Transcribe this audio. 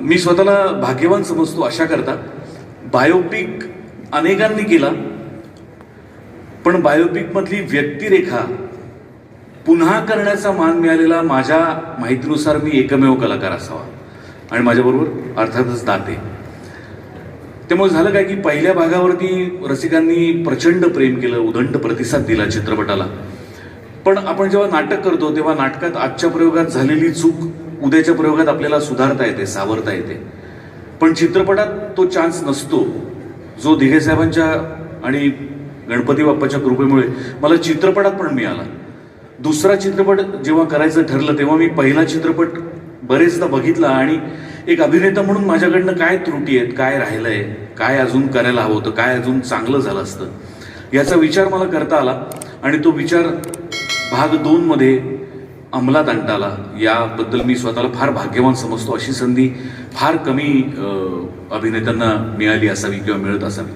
मी स्वतःला भाग्यवान समजतो अशा करता. बायोपिक अनेकांनी केला. पण बायोपिकमधली व्यक्तिरेखा पुन्हा करण्याचा मान मिळालेला माझ्या माहितीनुसार मी एकमेव कलाकार असावा. आणि माझ्याबरोबर अर्थातच दाते. त्यामुळे झालं काय की पहिल्या भागावरती रसिकांनी प्रचंड प्रेम केलं उदंड प्रतिसाद दिला चित्रपटाला. पण आपण जेव्हा नाटक करतो तेव्हा नाटकात आजच्या प्रयोगात झालेली चूक उद्याच्या प्रयोगात आपल्याला सुधारता येते सावरता येते. पण चित्रपटात तो चान्स नसतो. जो दिघे साहेबांच्या आणि गणपती बाप्पाच्या कृपेमुळे मला चित्रपटात पण मिळाला. दुसरा चित्रपट जेव्हा करायचं ठरलं तेव्हा मी पहिला चित्रपट बरेचदा बघितला आणि एक अभिनेता म्हणून माझ्याकडनं काय त्रुटी आहेत काय राहिलं आहे काय अजून करायला हवं होतं काय अजून चांगलं झालं असतं याचा विचार मला करता आला आणि तो विचार भाग दोनमध्ये अंमलात आणता आला याबद्दल मी स्वतःला फार भाग्यवान समजतो. अशी संधी फार कमी अभिनेत्यांना मिळाली असावी किंवा मिळत असावी.